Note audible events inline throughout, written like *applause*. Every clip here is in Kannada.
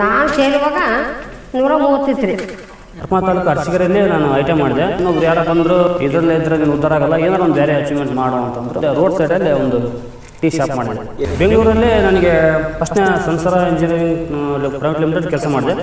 ನಾನು ಸೇರುವಾಗ ನೂರ ಮೂವತ್ತಿತ್ತು ರೀ. ಅಪ್ಪ ತಾಲೂಕು ನಾನು ಐಟಮ್ ಮಾಡಿದೆ. ಇನ್ನೊಬ್ರು ಯಾರು ಬಂದರು ಇದರಲ್ಲೇ ಇದ್ರೆ ನೀನು ಉದ್ಧಾರ ಆಗಲ್ಲ ಏನಾರ ಒಂದು ಬೇರೆ ಅಚೀವ್ಮೆಂಟ್ ಮಾಡು ಅಂತಂದ್ರೆ ರೋಡ್ ಸೈಡಲ್ಲಿ ಒಂದು ಟೀ ಶಾಪ್ ಮಾಡಿದೆ. ಬೆಂಗಳೂರಲ್ಲಿ ನನಗೆ ಫಸ್ಟ್ನೇ ಸಂಸಾರ ಇಂಜಿನಿಯರಿಂಗ್ ಪ್ರೈವೇಟ್ ಲಿಮಿಟೆಡ್ ಕೆಲಸ ಮಾಡಿದೆ.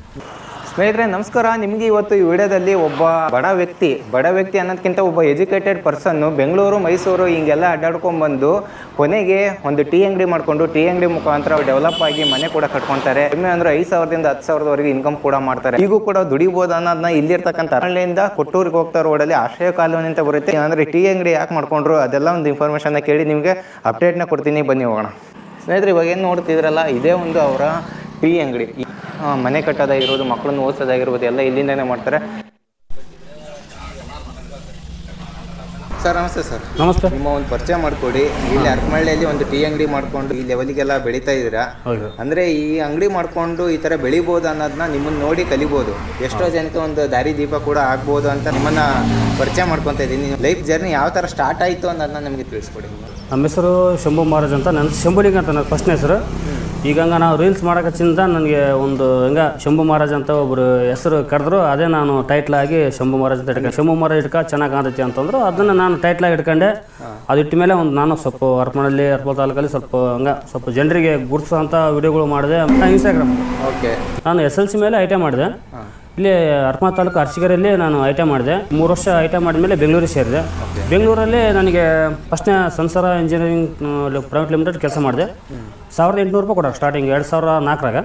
ಸ್ನೇಹಿತರೆ, ನಮಸ್ಕಾರ. ನಿಮಗೆ ಇವತ್ತು ಈ ವಿಡಿಯೋದಲ್ಲಿ ಒಬ್ಬ ಬಡ ವ್ಯಕ್ತಿ ಬಡ ವ್ಯಕ್ತಿ ಅನ್ನೋದಕ್ಕಿಂತ ಒಬ್ಬ ಎಜುಕೇಟೆಡ್ ಪರ್ಸನ್ನು ಬೆಂಗಳೂರು, ಮೈಸೂರು ಹಿಂಗೆಲ್ಲ ಅಡ್ಡಾಡ್ಕೊಂಡ್ಬಂದು ಕೊನೆಗೆ ಒಂದು ಟೀ ಅಂಗಡಿ ಮಾಡಿಕೊಂಡು ಟೀ ಅಂಗಡಿ ಮುಖಾಂತರ ಡೆವಲಪ್ ಆಗಿ ಮನೆ ಕೂಡ ಕಟ್ಕೊತಾರೆ. ಕಡಿಮೆ ಅಂದ್ರೆ ಐದು ಸಾವಿರದಿಂದ ಹತ್ತು ಸಾವಿರದವರೆಗೆ ಇನ್ಕಮ್ ಕೂಡ ಮಾಡ್ತಾರೆ. ಈಗೂ ಕೂಡ ದುಡಿಬೋದು ಅನ್ನೋದನ್ನ ಇಲ್ಲಿರ್ತಕ್ಕಂಥ ಅರಳಿಯಿಂದ ಕೊಟ್ಟೂರಿಗೆ ಹೋಗ್ತಾ ರೋಡಲ್ಲಿ ಆಶ್ರಯ ಕಾಲೋನಿ ಅಂತ ಬರುತ್ತೆ. ಅಂದ್ರೆ ಟೀ ಅಂಗಡಿ ಯಾಕೆ ಮಾಡ್ಕೊಂಡ್ರು? ಅದೆಲ್ಲ ಒಂದು ಇನ್ಫಾರ್ಮೇಷನ್ನ ಕೇಳಿ ನಿಮಗೆ ಅಪ್ಡೇಟ್ನ ಕೊಡ್ತೀನಿ. ಬನ್ನಿ ಹೋಗೋಣ. ಸ್ನೇಹಿತರೆ, ಇವಾಗ ಏನು ನೋಡ್ತಿದ್ರಲ್ಲ, ಇದೇ ಒಂದು ಅವರ ಟೀ ಅಂಗಡಿ. ಆ, ಮನೆ ಕಟ್ಟೋದಾಗಿರ್ಬೋದು ಮಕ್ಕಳನ್ನು ಓದಿಸೋದಾಗಿರ್ಬೋದು ಎಲ್ಲ ಇಲ್ಲಿಂದನೇ ಮಾಡ್ತಾರೆ. ಸರ್ ನಮಸ್ತೆ ಸರ್. ನಮಸ್ತೆ. ನಿಮ್ಮ ಒಂದು ಪರಿಚಯ ಮಾಡಿಕೊಡಿ. ಇಲ್ಲಿ ಅರಕಮಳ್ಳಿಯಲ್ಲಿ ಒಂದು ಟೀ ಅಂಗಡಿ ಮಾಡ್ಕೊಂಡು ಈ ಲೆವೆಲಿಗೆಲ್ಲ ಬೆಳೀತಾ ಇದ್ದೀರಾ? ಅಂದರೆ ಅಂದ್ರೆ ಈ ಅಂಗಡಿ ಮಾಡಿಕೊಂಡು ಈ ತರ ಬೆಳಿಬೋದು ಅನ್ನೋದನ್ನ ನಿಮ್ಮನ್ನ ನೋಡಿ ಕಲಿಬೋದು. ಎಷ್ಟೋ ಜನಕ್ಕೆ ಒಂದು ದಾರಿ ದೀಪ ಕೂಡ ಆಗ್ಬೋದು ಅಂತ ನಿಮ್ಮನ್ನ ಪರಿಚಯ ಮಾಡ್ಕೊತಾ ಇದ್ದೀನಿ. ಲೈಫ್ ಜರ್ನಿ ಯಾವ ತರ ಸ್ಟಾರ್ಟ್ ಆಯ್ತು ಅನ್ನೋದನ್ನ ನಿಮಗೆ ತಿಳಿಸ್ಕೊಡಿ. ನಮ್ಮ ಹೆಸರು ಶಂಭು ಮಹಾರಾಜ್ ಅಂತ. ನನ್ನ ಶಂಭುಲಿಂಗ ಅಂತ ನನ್ನ ಫಸ್ಟ್ನೇ ಹೆಸರು. ಈಗ ಹಂಗ ನಾವು ರೀಲ್ಸ್ ಮಾಡೋಕಚ್ಚಿಂದ ನನಗೆ ಒಂದು ಹಂಗ ಶಂಭು ಮಹಾರಾಜ್ ಅಂತ ಒಬ್ಬರು ಹೆಸರು ಕರೆದ್ರು ಅದೇ ನಾನು ಟೈಟ್ಲ್ ಆಗಿ ಶಂಭು ಮಹಾರಾಜ್ ಅಂತ ಇಟ್ಕೊಂಡು ಶಂಭು ಮಹಾರಾಜ್ ಇಟ್ಕ ಚೆನ್ನಾಗಿ ಕಾಣ್ತೈತಿ ಅಂತಂದ್ರು ಅದನ್ನು ನಾನು ಟೈಟ್ಲ್ ಆಗಿ ಇಟ್ಕೊಂಡೆ. ಅದು ಇಟ್ಟ ಮೇಲೆ ಒಂದು ನಾನು ಸ್ವಲ್ಪ ಅರ್ಪಣಲ್ಲಿ ಅರ್ಪಣ ತಾಲೂಕಲ್ಲಿ ಸ್ವಲ್ಪ ಹಂಗ ಸ್ವಲ್ಪ ಜನರಿಗೆ ಗುರ್ತಿಸೋಂಥ ವಿಡಿಯೋಗಳು ಮಾಡಿದೆ ಇನ್ಸ್ಟಾಗ್ರಾಮ್ ಓಕೆ ನಾನು ಎಸ್ ಎಲ್ ಸಿ ಮೇಲೆ ಐ ಟಿ ಮಾಡಿದೆ ಇಲ್ಲಿ ಅರ್ಮಾ ತಾಲೂಕು ಅರ್ಸಿಗರಲ್ಲಿ ನಾನು ಐ ಟಿ ಮಾಡಿದೆ. ಮೂರು ವರ್ಷ ಐ ಮಾಡಿದ ಮಾಡಿದ್ಮೇಲೆ ಬೆಂಗಳೂರಿಗೆ ಸೇರಿದೆ. ಬೆಂಗಳೂರಲ್ಲಿ ನನಗೆ ಫಸ್ಟ್ನೇ ಸಂಸಾರ ಇಂಜಿನಿಯರಿಂಗ್ ಪ್ರೈವೇಟ್ ಲಿಮಿಟೆಡ್ ಕೆಲಸ ಮಾಡಿದೆ. ಸಾವಿರದ ಎಂಟುನೂರು ರೂಪಾಯಿ ಕೊಡೋ ಸ್ಟಾರ್ಟಿಂಗ್ ಎರಡು ಸಾವಿರ ನಾಲ್ಕರಾಗ.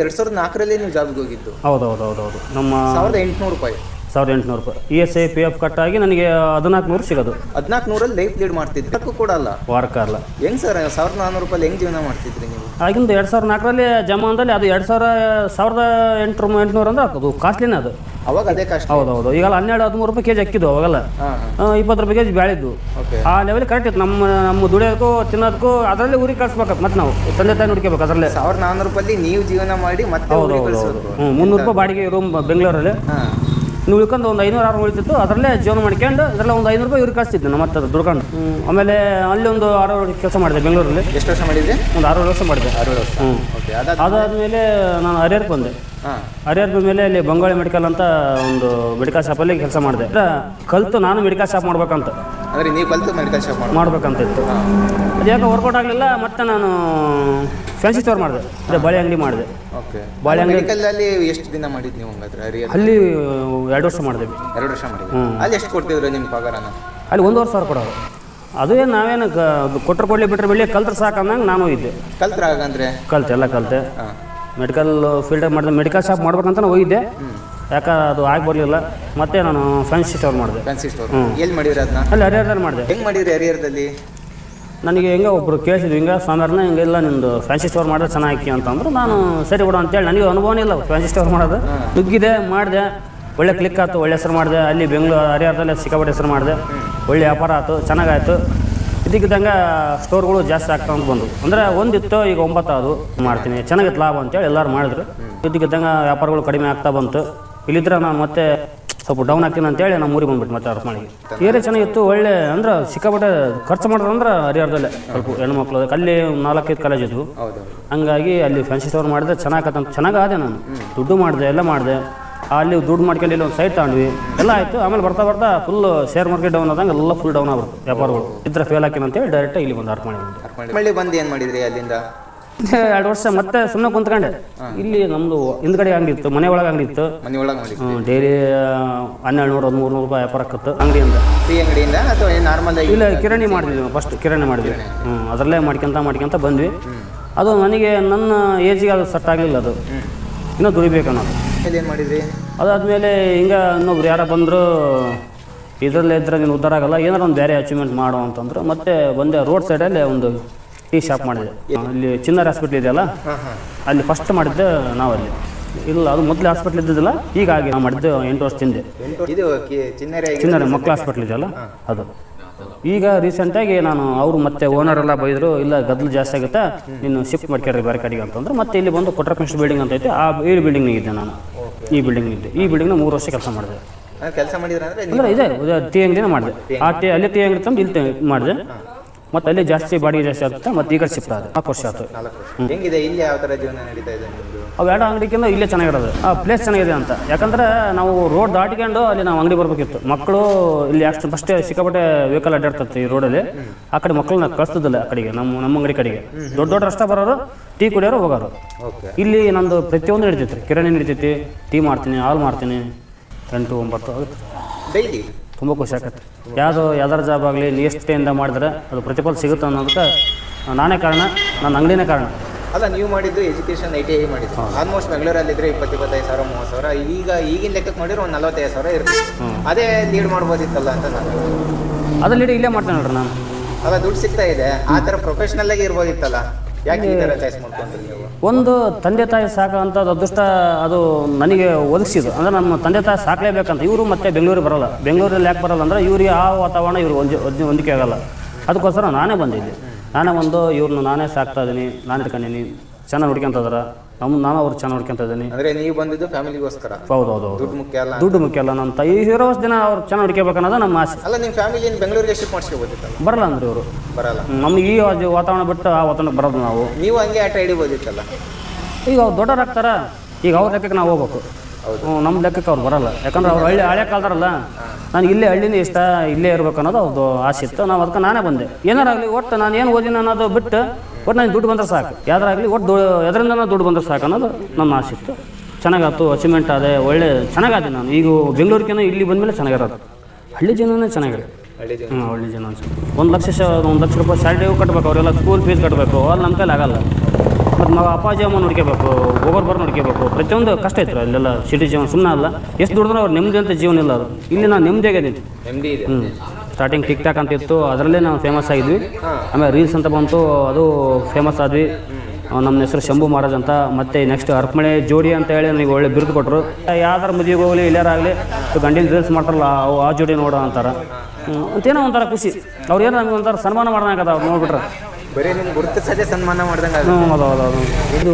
ಎರಡು ಸಾವಿರದ ನಾಲ್ಕರಲ್ಲಿ ನೀವು ಜಾಬ್ಗೆ ಹೋಗಿದ್ದು? ಹೌದು ಹೌದು ಹೌದು ಹೌದು ನಮ್ಮ ಸಾವಿರದ ಎಂಟುನೂರು ರೂಪಾಯಿ. ಸಾವಿರದ ಎಂಟುನೂರು ರೂಪಾಯಿ E S I P F ಕಟ್ಟಾಗಿ ನನಗೆ ಹದಿನಾಲ್ಕು ನೂರು ಸಿಗೋದು. ಹದಿನಾಲ್ಕು ನೂರಲ್ಲಿ ಲೈಫ್ ಲೀಡ್ ಮಾಡ್ತಿದ್ರಿ. ಅದಕ್ಕೂ ಕೂಡ ಅಲ್ಲ. ವಾರಕ್ಕಾಗಲ್ಲ ಹೆಂಗ್ ಸರ್ ಸಾವಿರದ ನಾನ್ನೂರು ರೂಪಾಯಿ ಹೆಂಗ್ ಜೀವನ ಮಾಡ್ತಿದ್ರಿ ನೀವು? ಆಗಿಂದ ಎರಡು ಸಾವಿರದ ನಾಲ್ಕರಲ್ಲಿ ಜಮಾನದಲ್ಲಿ ಅದು ಎರಡು ಸಾವಿರ ಸಾವಿರದ ಎಂಟು ಎಂಟುನೂರು ಅಂದ್ರೆ ಅದು ಕಾಸ್ಟ್ಲಿನೇ ಅದು. ಅವಾಗ ಅದೇ ಕಾಸ್ಟ್ ಹೌದು ಹೌದು ಈಗ ಹನ್ನೆರಡು ಹದಿಮೂರು ರೂಪಾಯಿ ಕೆಜಿ ಅಕ್ಕಿದ್ದು ಅವಾಗೆಲ್ಲ. ಆ, ಇಪ್ಪತ್ತು ರೂಪಾಯಿ ಕೆಜಿ ಬ್ಯಾಳಿದ್ದು. ಆ ಲೆವೆಲ್ ಕರೆಕ್ಟ್ ಇತ್ತು. ನಮ್ಮ ನಮ್ಮ ದುಡಿಯೋದಕ್ಕೂ ತಿನ್ನೋದಕ್ಕೂ ಅದರಲ್ಲೇ ಊರಿಗೆ ಕಳ್ಸ್ಬೇಕು ಮತ್ತೆ ನಾವು ತಂದೆ ತಾಯಿ ನೋಡ್ಕೋಬೇಕು ಅದರಲ್ಲೇ. ಸಾವಿರದ ನಾನ್ನೂರು ರೂಪಾಯಿ ನೀವು ಜೀವನ ಮಾಡಿ ಮತ್ತೆ ಹೌದು ಊರಿಗೆ ಹೌದು ಹೌದು ಹ್ಞೂ ಮುನ್ನೂರು ರೂಪಾಯಿ ಬಾಡಿಗೆ ರೂಮ್ ಬೆಂಗಳೂರಲ್ಲಿ. ಹಾಂ. ನೀವು ಉಳ್ಕೊಂಡು ಒಂದು ಐನೂರು ಆರು ಉಳಿತಿತ್ತು. ಅದರಲ್ಲೇ ಜೀವನ ಮಾಡ್ಕೊಂಡು ಅದರಲ್ಲಿ ಒಂದು ಐನೂರು ರೂಪಾಯಿ ಇವ್ರಿಗೆ ಕಳಿಸ್ತಿದ್ದೆ ನಮ್ಮ ಮತ್ತೆ ದುಡ್ಕೊಂಡು ಆಮೇಲೆ ಅಲ್ಲಿ ಒಂದು ಆರು ಕೆಲಸ ಮಾಡಿದೆ ಬೆಂಗಳೂರಲ್ಲಿ. ಎಷ್ಟು ವರ್ಷ ಮಾಡಿದ್ರಿ? ಒಂದು ಆರು ವರ್ಷ ಮಾಡಿದೆ. ಆರು ವರ್ಷ. ಹ್ಞೂ ಓಕೆ ಅದಾದ ಅದಾದಮೇಲೆ ನಾನು ಹರಿಹರಕ್ಕೆ ಬಂದೆ. ಹಾಂ. ಹರಿಹರ ಮೇಲೆ ಅಲ್ಲಿ ಬಂಗಾಳಿ ಮೆಡಿಕಲ್ ಅಂತ ಒಂದು ಮೆಡಿಕಲ್ ಶಾಪಲ್ಲಿ ಕೆಲಸ ಮಾಡಿದೆ. ಕಲಿತು ನಾನು ಮೆಡಿಕಲ್ ಶಾಪ್ ಮಾಡ್ಬೇಕಂತ. ಅಂದರೆ ನೀವು ಕಲಿತು ಮೆಡಿಕಲ್ ಶಾಪ್ ಮಾಡಿ ಮಾಡ್ಬೇಕಂತ ಇತ್ತು. ಅದು ಯಾಕೆ ವರ್ಕೌಟ್ ಆಗಲಿಲ್ಲ ಮತ್ತೆ ನಾನು ಫ್ಯಾನ್ಸಿ ಸ್ಟೋರ್ ಮಾಡಿದೆ. ಅದೇ ಬಾಳೆ ಅಂಗಡಿ ಮಾಡಿದೆ. ಓಕೆ ಬಾಳೆ ಅಂಗಡಿ ಅಲ್ಲಿ ಎಷ್ಟು ದಿನ ಮಾಡಿದ್ ನೀವು ಹಂಗಾದ್ರೆ? ಅಲ್ಲಿ ಎರಡು ವರ್ಷ ಮಾಡಿದೆ. ಎರಡು ವರ್ಷ ಮಾಡಿದ್ವಿ ಅಲ್ಲಿ ಎಷ್ಟು ಕೊಡ್ತಿದ್ರು ನಿಮ್ಮ ಪಗಾರನ? ಅಲ್ಲಿ ಒಂದೂವರೆ ಸಾವಿರ ಕೊಡೋರು. ಅದು ಏನು ನಾವೇನು ಕೊಟ್ಟರು ಕೊಡಲಿ ಬಿಟ್ಟರೆ ಬೆಳಿ ಕಲ್ತ್ರೆ ಸಾಕಂದಂಗೆ ನಾನು ಇದ್ದೆ. ಕಲ್ತ್ರ ಆಗಂದ್ರೆ ಕಲ್ತೆ ಎಲ್ಲ ಕಲ್ತೆ. ಮೆಡಿಕಲ್ ಫೀಲ್ಡ್ ಮಾಡಿದೆ ಮೆಡಿಕಲ್ ಶಾಪ್ ಮಾಡ್ಬೇಕಂತ ಹೋಗಿದ್ದೆ ಯಾಕೆ ಅದು ಆಗಿ ಬರಲಿಲ್ಲ. ಮತ್ತೆ ನಾನು ಫ್ಯಾನ್ಸಿ ಸ್ಟೋರ್ ಮಾಡಿದೆ. ಫ್ಯಾನ್ಸಿ ಸ್ಟೋರ್ ಎಲ್ಲಿ ಮಾಡಿದ್ರೆ ಅದನ್ನ ಅಲ್ಲಿ ಹರಿಹರದಲ್ಲಿ ಮಾಡಿದೆ. ಹೆಂಗೆ ಮಾಡಿದ್ರಿ ಹರಿಹರದಲ್ಲಿ? ನನಗೆ ಹೆಂಗೆ ಒಬ್ಬರು ಕೇಳಿಸಿದ್ವಿ ಹಿಂಗೆ ಸ್ವಾಮಿಯವ್ರನ್ನ ಹಿಂಗೆಲ್ಲ ನಿಂದು ಫ್ಯಾನ್ಸಿ ಸ್ಟೋರ್ ಮಾಡಿದ್ರೆ ಚೆನ್ನಾಗಿ ಅಂತಂದ್ರು, ನಾನು ಸರಿ ಬಿಡು ಅಂತೇಳಿ, ನನಗೆ ಅನುಭವನೇ ಇಲ್ಲ ಫ್ಯಾನ್ಸಿ ಸ್ಟೋರ್ ಮಾಡೋದು. ನುಗ್ಗಿದೆ, ಮಾಡಿದೆ. ಒಳ್ಳೆ ಕ್ಲಿಕ್ ಆಯ್ತು, ಒಳ್ಳೆ ಹೆಸರು ಮಾಡಿದೆ. ಅಲ್ಲಿ ಬೆಂಗಳೂರು, ಹರಿಹರದಲ್ಲಿ ಸಿಕ್ಕಾಪಟ್ಟೆ ಹೆಸರು ಮಾಡಿದೆ. ಒಳ್ಳೆ ವ್ಯಾಪಾರ ಆಯಿತು, ಚೆನ್ನಾಗಾಯಿತು. ಇದಕ್ಕಿದ್ದಂಗೆ ಸ್ಟೋರ್ಗಳು ಜಾಸ್ತಿ ಆಗ್ತಾ ಅಂತ ಬಂದು ಅಂದರೆ ಒಂದಿತ್ತು, ಈಗ ಒಂಬತ್ತು ಮಾಡ್ತೀನಿ. ಚೆನ್ನಾಗಿತ್ತು ಲಾಭ ಅಂತೇಳಿ ಎಲ್ಲರೂ ಮಾಡಿದ್ರು. ಇದಕ್ಕಿದ್ದಂಗೆ ವ್ಯಾಪಾರಗಳು ಕಡಿಮೆ ಆಗ್ತಾ ಬಂತು. ಇಲ್ಲಿದ್ರೆ ನಾನು ಮತ್ತೆ ಸ್ವಲ್ಪ ಡೌನ್ ಆಗ್ತೀನಿ ಅಂತೇಳಿ ನಮ್ಮ ಊರಿಗೆ ಬಂದ್ಬಿಟ್ಟು ಮತ್ತೆ ಅರ್ಥ ಮಾಡಿ. ಏರಿಯಾ ಚೆನ್ನಾಗಿತ್ತು, ಒಳ್ಳೆ ಅಂದ್ರೆ ಸಿಕ್ಕಾಪಟ್ಟೆ ಖರ್ಚು ಮಾಡಿದ್ರು ಅಂದ್ರೆ ಹರಿಹರದಲ್ಲೇ ಸ್ವಲ್ಪ ಹೆಣ್ಮಕ್ಳು ಅಲ್ಲಿ ನಾಲ್ಕೈದು ಕಾಲೇಜ್ ಇದ್ವು. ಹಂಗಾಗಿ ಅಲ್ಲಿ ಫ್ಯಾನ್ಸಿ ಸ್ಟೋರ್ ಮಾಡಿದೆ ಚೆನ್ನಾಗತ್ತಂತ ಚೆನ್ನಾಗಾದೆ ನಾನು. ದುಡ್ಡು ಮಾಡಿದೆ, ಎಲ್ಲ ಮಾಡಿದೆ. ಅಲ್ಲಿ ದುಡ್ಡು ಮಾಡ್ಕೊಂಡು ಇಲ್ಲಿ ಒಂದು ಸೈಟ್ ತಗೊಂಡ್ವಿ. ಎಲ್ಲ ಆಯಿತು, ಆಮೇಲೆ ಬರ್ತಾ ಬರ್ತಾ ಫುಲ್ ಶೇರ್ ಮಾರ್ಕೆಟ್ ಡೌನ್ ಆದಂಗೆ ಎಲ್ಲ ಫುಲ್ ಡೌನ್ ಆಗ್ಬಿಡ್ತು ವ್ಯಾಪಾರಗಳು. ಇದ್ರೆ ಫೇಲ್ ಹಾಕಿನ ಅಂತೇಳಿ ಡೈರೆಕ್ಟ್ ಇಲ್ಲಿ ಬಂದು ಅರ್ಥ ಮಾಡಿ ಬಂದು ಏನು ಮಾಡಿದ್ರಿ ಅಲ್ಲಿಂದ? ಎರಡು ವರ್ಷ ಮತ್ತೆ ಸುಮ್ಮನೆ ಕುಂತ್ಕೊಂಡೆ. ಇಲ್ಲಿ ನಮ್ದು ಹಿಂದ್ಗಡೆ ಅಂಗಡಿ ಇತ್ತು ಮನೆ ಒಳಗೆ ಅಂಗಡಿ ಇತ್ತು ಮನೆ ಒಳಗೆ ಮಾಡಿ ಡೈಲಿ ಹನ್ನೆರಡು ನೂರು ಹದಿಮೂರು ನೂರು ರೂಪಾಯಿ ವ್ಯಾಪಾರ ಆಕತ್ತು ಅಂಗಡಿಯಿಂದ ಟೀ ಅಂಗಡಿಯಿಂದ ಅಥವಾ ಏನು ನಾರ್ಮಲ್ ಆಗಿ ಇಲ್ಲ ಕಿರಾಣಿ ಮಾಡಿದ್ವಿ ಫಸ್ಟ್ ಕಿರಾಣಿ ಮಾಡಿದ್ವಿ. ಹ್ಞೂ ಅದರಲ್ಲೇ ಮಾಡ್ಕೊಂತ ಮಾಡ್ಕೊಂತ ಬಂದ್ವಿ. ಅದು ನನಗೆ ನನ್ನ ಏಜಿಗೆ ಅದು ಸೆಟ್ ಆಗಲಿಲ್ಲ ಅದು. ಇನ್ನೂ ದುಡಿಬೇಕನ್ನೋದು ಏನು ಮಾಡಿದ್ರಿ? ಅದಾದಮೇಲೆ ಹಿಂಗೆ ಇನ್ನೊಬ್ರು ಯಾರ ಬಂದರು ಇದರಲ್ಲೇ ಇದ್ರೆ ನೀನು ಉದ್ದಾರ ಆಗಲ್ಲ ಏನಾರ ಒಂದು ಬೇರೆ ಅಚೀವ್ಮೆಂಟ್ ಮಾಡು ಅಂತಂದ್ರು. ಮತ್ತೆ ಬಂದೆ ರೋಡ್ ಸೈಡಲ್ಲಿ ಒಂದು ಟೀ ಶಾಪ್ ಮಾಡಿದೆ. ಅಲ್ಲಿ ಚಿನ್ನರ್ ಹಾಸ್ಪಿಟ್ಲ್ ಇದೆಯಲ್ಲ? ಅಲ್ಲಿ ಫಸ್ಟ್ ಮಾಡಿದ್ದೆ ಅಲ್ಲಿ. ಇಲ್ಲ ಅದು ಮೊದಲು ಹಾಸ್ಪಿಟ್ಲ್ ಇದ್ದಿದ್ದಿಲ್ಲ ಆಗಿ ನಾವು ಮಾಡಿದ್ದು ಎಂಟು ವರ್ಷ ತಿಂದೆ ಇದು ಚಿನ್ನರೆ ಮಕ್ಕಳ ಹಾಸ್ಪಿಟ್ಲ್ ಇದೆಯಲ್ಲ? ಅದು. ಈಗ ರೀಸೆಂಟಾಗಿ ನಾನು ಅವರು ಮತ್ತೆ ಓನರ್ ಎಲ್ಲ ಬೈದರು ಇಲ್ಲ ಗದ್ದಲು ಜಾಸ್ತಿ ಆಗುತ್ತೆ ನೀನು ಶಿಫ್ಟ್ ಮಾಡ್ಕೊಡ್ರಿ ಬೇರೆ ಕಡೆಗೆ ಅಂತಂದ್ರೆ. ಮತ್ತೆ ಇಲ್ಲಿ ಬಂದು ಕೊಟ್ರಪೆಸ್ಟ್ ಬಿಲ್ಡಿಂಗ್ ಅಂತ ಐತೆ ಆ ಈ ಬಿಲ್ಡಿಂಗ್ ಇದ್ದೆ ನಾನು. ಈ ಬಿಲ್ಡಿಂಗ್ ಇದ್ದೆ. ಈ ಬಿಲ್ಡಿಂಗ್ನ ಮೂರು ವರ್ಷ ಕೆಲಸ ಮಾಡಿದೆ. ಕೆಲಸ ಮಾಡಿದ್ರೆ ಅಂದ್ರೆ ಇದೆ ಟಿ ಅಂಗಡಿನ ಮಾಡಿದೆ. ಆ ಟೀ ಅಲ್ಲಿ ಟೀ ಅಂಗಡಿ ತಂದು ಇಲ್ಲಿ ಮಾಡಿದೆ. ಮತ್ತೆ ಅಲ್ಲಿ ಜಾಸ್ತಿ ಬಾಡಿಗೆ ಜಾಸ್ತಿ ಆಗುತ್ತೆ ಮತ್ತೆ ಈಗ ಶಿಫ್ಟ್ ಆದ ನಾಲ್ಕು ವರ್ಷ ಆಯ್ತು. ಹೆಂಗಿದೆ ಇಲ್ಲಿ ಯಾವ ಥರ ಜೀವನ ನಡೀತಾ ಇದೆ ಅವು ಎರಡು ಅಂಗಡಿಗಿಂತ ಇಲ್ಲೇ ಚೆನ್ನಾಗಿರೋದು. ಆ ಪ್ಲೇಸ್ ಚೆನ್ನಾಗಿದೆ ಅಂತ. ಯಾಕಂದ್ರೆ ನಾವು ರೋಡ್ ದಾಟಿಕೊಂಡು ಅಲ್ಲಿ ನಾವು ಅಂಗಡಿ ಬರಬೇಕಿತ್ತು. ಮಕ್ಕಳು ಇಲ್ಲಿ ಅಷ್ಟು ಫಸ್ಟ್ ಸಿಕ್ಕಾಪಟ್ಟೆ ವೆಹಿಕಲ್ ಅಡ್ಡಾಡ್ತಿತ್ತು ಈ ರೋಡಲ್ಲಿ ಆ ಕಡೆ ಮಕ್ಕಳನ್ನ ಕಳಿಸ್ತಿದ್ದಿಲ್ಲ ಆ ಕಡೆಗೆ ನಮ್ಮ ನಮ್ಮ ಅಂಗಡಿ ಕಡೆಗೆ. ದೊಡ್ಡ ದೊಡ್ಡ ರಸ್ತೆ ಬರೋರು ಟೀ ಕುಡಿಯೋರು ಹೋಗೋರು. ಇಲ್ಲಿ ನಂದು ಪ್ರತಿಯೊಂದು ನಡೀತೈತೆ. ಕಿರಣಿ ಕಿರಾಣಿ ನಡೀತೈತಿ ಟೀ ಮಾಡ್ತೀನಿ ಹಾಲು ಮಾಡ್ತೀನಿ. ಎಂಟು ಒಂಬತ್ತು ಆಗುತ್ತೆ. ಡೈಲಿ ತುಂಬ ಖುಷಿ ಆಗತ್ತೆ ಯಾವುದು ಯಾವ್ದಾರ ಜಾಬ್ ಆಗಲಿ ನಿಷ್ಠೆಯಿಂದ ಮಾಡಿದ್ರೆ ಅದು ಪ್ರತಿಫಲ ಸಿಗುತ್ತೆ ಅನ್ನೋದಕ್ಕೆ ನಾನೇ ಕಾರಣ ನನ್ನ ಅಂಗಡಿನೇ ಕಾರಣ. ಅಲ್ಲ ನೀವು ಮಾಡಿದ್ದು ಎಜುಕೇಷನ್ ಐ ಟಿ ಐ ಮಾಡಿದ್ದು. ಆಲ್ಮೋಸ್ಟ್ ಬೆಂಗಳೂರಲ್ಲಿದ್ರೆ ಇಪ್ಪತ್ತು ಇಪ್ಪತ್ತೈದು ಸಾವಿರ ಮೂವತ್ತು ಸಾವಿರ ಈಗ ಈಗಿನ ಲೆಕ್ಕಕ್ಕೆ ಮಾಡಿದ್ರೆ ಒಂದು ನಲವತ್ತೈದು ಸಾವಿರ ಇರುತ್ತೆ. ಅದೇ ಲೀಡ್ ಮಾಡ್ಬೋದಿತ್ತಲ್ಲ ಅಂತ ನಾನು. ಅದ್ರಲ್ಲಿ ಇಲ್ಲೇ ಮಾಡ್ತೇನೆ ನೋಡ್ರಿ ನಾನು. ಅಲ್ಲ ದುಡ್ಡು ಸಿಗ್ತಾ ಇದೆ. ಆ ಥರ ಪ್ರೊಫೆಷ್ನಲ್ ಆಗಿ ಇರ್ಬೋದಿತ್ತಲ್ಲ. ಯಾಕೆ ಈ ಥರ ಚಾಯ್ಸ್ ಮಾಡ್ಕೊಂಡ್ರಿ ನೀವು? ಒಂದು ತಂದೆ ತಾಯಿ ಸಾಕಂತ ಅದೃಷ್ಟ ಅದು ನನಗೆ ಒದಗಿಸಿದ್ದು. ಅಂದರೆ ನಮ್ಮ ತಂದೆ ತಾಯಿ ಸಾಕಲೇಬೇಕಂತ ಇವರು ಮತ್ತೆ ಬೆಂಗಳೂರಿಗೆ ಬರಲ್ಲ. ಬೆಂಗಳೂರಲ್ಲಿ ಯಾಕೆ ಬರಲ್ಲ ಅಂದರೆ ಇವ್ರಿಗೆ ಆ ವಾತಾವರಣ ಇವರು ಹೊಂದಿ- ಹೊಂದಿಕೆ ಆಗಲ್ಲ. ಅದಕ್ಕೋಸ್ಕರ ನಾನೇ ಬಂದಿದ್ದೆ. ನಾನೇ ಬಂದು ಇವ್ರನ್ನ ನಾನೇ ಸಾಕ್ತಾ ಇದ್ದೀನಿ ನಾನು ಇಟ್ಕೊಂಡಿನಿ ಚೆನ್ನಾಗಿ ನೋಡ್ಕೊಂತ ಇದಾರ. ನಮ್ಮ ನಾನು ಅವ್ರು ಚೆನ್ನಾಗಿ ನೋಡ್ಕೊಂತ ಇದ್ದೀನಿ. ಅಂದ್ರೆ ನೀವು ಬಂದಿದ್ದು ಫ್ಯಾಮಿಲಿಗೋಸ್ಕರ? ಹೌದು ಹೌದು ಹೌದು. ದುಡ್ಡು ಮುಖ್ಯ ಅಲ್ಲ ದುಡ್ಡು ಮುಖ್ಯ ಅಲ್ಲ ನಮ್ಮ ತಾಯಿ ಇರೋ ದಿನ ಅವ್ರು ಚೆನ್ನಾಗಿ ನೋಡ್ಕೋಬೇಕು ಅನ್ನೋದು ನಮ್ಮ ಆಸೆ. ಅಲ್ಲ ನಿಮ್ಮ ಫ್ಯಾಮಿಲಿನ ಬೆಂಗಳೂರಿಗೆ ಶಿಫ್ಟ್ ಮಾಡಿಸ್ಕೋಬೋದಿತ್ತಲ್ಲ? ಬರಲ್ಲ ಅಂದ್ರೆ ಇವರು. ಬರಲ್ಲ. ನಮ್ಗೆ ಈ ವಾಜ- ವಾತಾವರಣ ಬಿಟ್ಟು ಆ ವಾತಾವರಣ ಬರೋದು ನಾವು. ನೀವು ಹಂಗೆ ಆಟ ಹಿಡಿಬೋದಿತ್ತಲ್ಲ ಈಗ ಅವ್ರು ದೊಡ್ಡವರಾಗ್ತಾರ ಈಗ ಅವ್ರ ಲೆಕ್ಕಕ್ಕೆ ನಾವು ಹೋಗ್ಬೇಕು. ನಮ್ಮ ಲೆಕ್ಕಕ್ಕೆ ಅವ್ರು ಬರಲ್ಲ. ಯಾಕಂದ್ರೆ ಅವ್ರು ಹಳ್ಳಿ ಹಳೆ ಕಾಲದಾರಲ್ಲ ನಾನು ಇಲ್ಲೇ ಹಳ್ಳಿನೇ ಇಷ್ಟ ಇಲ್ಲೇ ಇರ್ಬೇಕು ಅನ್ನೋದು ಅವ್ರದ್ದು ಆಸೆ ಇತ್ತು. ನಾವು ಅದಕ್ಕೆ ನಾನೇ ಬಂದೆ. ಏನಾರಾಗಲಿ ಒಟ್ಟು ನಾನು ಏನು ಓದಿನ ಅನ್ನೋದು ಬಿಟ್ಟು ಒಟ್ಟು ನಾನು ದುಡ್ಡು ಬಂದ್ರೆ ಸಾಕು. ಯಾವ್ದಾರಾಗಲಿ ಒಟ್ಟು ಎದರಿಂದ ದುಡ್ಡು ಬಂದ್ರೆ ಸಾಕು ಅನ್ನೋದು ನನ್ನ ಆಸೆ ಇತ್ತು. ಚೆನ್ನಾಗಾಯ್ತು ಅಚೀವ್ಮೆಂಟ್ ಅದೇ ಒಳ್ಳೆ ಚೆನ್ನಾಗಾದೆ ನಾನು. ಈಗ ಬೆಂಗಳೂರಿಗಿಂತ ಇಲ್ಲಿ ಬಂದಮೇಲೆ ಚೆನ್ನಾಗಿರೋದು. ಹಳ್ಳಿ ಜನನೇ ಚೆನ್ನಾಗಿದೆ ಹಳ್ಳಿ ಜನ. ಹ್ಞೂ ಒಳ್ಳೆ ಜನ. ಅನ್ಸುತ್ತೆ ಒಂದು ಲಕ್ಷ ಒಂದು ಲಕ್ಷ ರೂಪಾಯಿ ಸ್ಯಾಲ್ರಿ ಕಟ್ಟಬೇಕು ಅವರೆಲ್ಲ ಸ್ಕೂಲ್ ಫೀಸ್ ಕಟ್ಟಬೇಕು ಅಲ್ಲಿ ನಮ್ಮ ಕೈಲಿ ಆಗಲ್ಲ. ನಾವು ಅಪ್ಪಾಜಿ ಅಮ್ಮ ನೋಡ್ಕೋಬೇಕು ಹೋಗೋರು ಬರೋ ನೋಡ್ಕೋಬೇಕು ಪ್ರತಿಯೊಂದು ಕಷ್ಟ ಐತ್ರ ಅಲ್ಲೆಲ್ಲ ಸಿಟಿ ಜೀವನ ಸುಮ್ಮನೆ ಅಲ್ಲ. ಎಷ್ಟು ದುಡಿದ್ರೆ ಅವ್ರು ನೆಮ್ಮದಿ ಅಂತ ಜೀವನ ಇಲ್ಲ ಅದು. ಇಲ್ಲಿ ನಾನು ನೆಮ್ಮದಿ ಹ್ಞೂ ಸ್ಟಾರ್ಟಿಂಗ್ ಟಿಕ್ ಟಾಕ್ ಅಂತ ಇತ್ತು ಅದರಲ್ಲೇ ನಾವು ಫೇಮಸ್ ಆಗಿದ್ವಿ. ಆಮೇಲೆ ರೀಲ್ಸ್ ಅಂತ ಬಂತು ಅದು ಫೇಮಸ್ ಆದ್ವಿ. ನಮ್ಮ ಹೆಸರು ಶಂಭು ಮಹಾರಾಜ್ ಅಂತ. ಮತ್ತೆ ನೆಕ್ಸ್ಟ್ ಅರ್ಪಣೆ ಜೋಡಿ ಅಂತ ಹೇಳಿ ನನಗೆ ಒಳ್ಳೆ ಬಿರುದು ಕೊಟ್ಟರು ಯಾವ್ದಾರು ಮದುವೆಗೆ ಹೋಗಲಿ ಇಲ್ಲಾರಾಗಲಿ ಗಂಡಿನ ರೀಲ್ಸ್ ಮಾಡ್ತಾರಲ್ಲ ಅವು ಆ ಜೋಡಿ ನೋಡೋ ಅಂತಾರೆ. ಅಂತೇನೋ ಒಂಥರ ಖುಷಿ. ಅವ್ರು ಏನೋ ನಮಗೆ ಒಂಥರ ಸನ್ಮಾನ ಮಾಡೋಣ ಅವ್ರು ನೋಡ್ಬಿಟ್ರೆ. ಬರೀ ನಿಮ್ಗೆ ಗುರುತಿಸದೆ ಸನ್ಮಾನ ಮಾಡ್ದಂಗೆ ಹ್ಞೂ ಹೌದು ಹೌದು ಹೌದು. ಇದು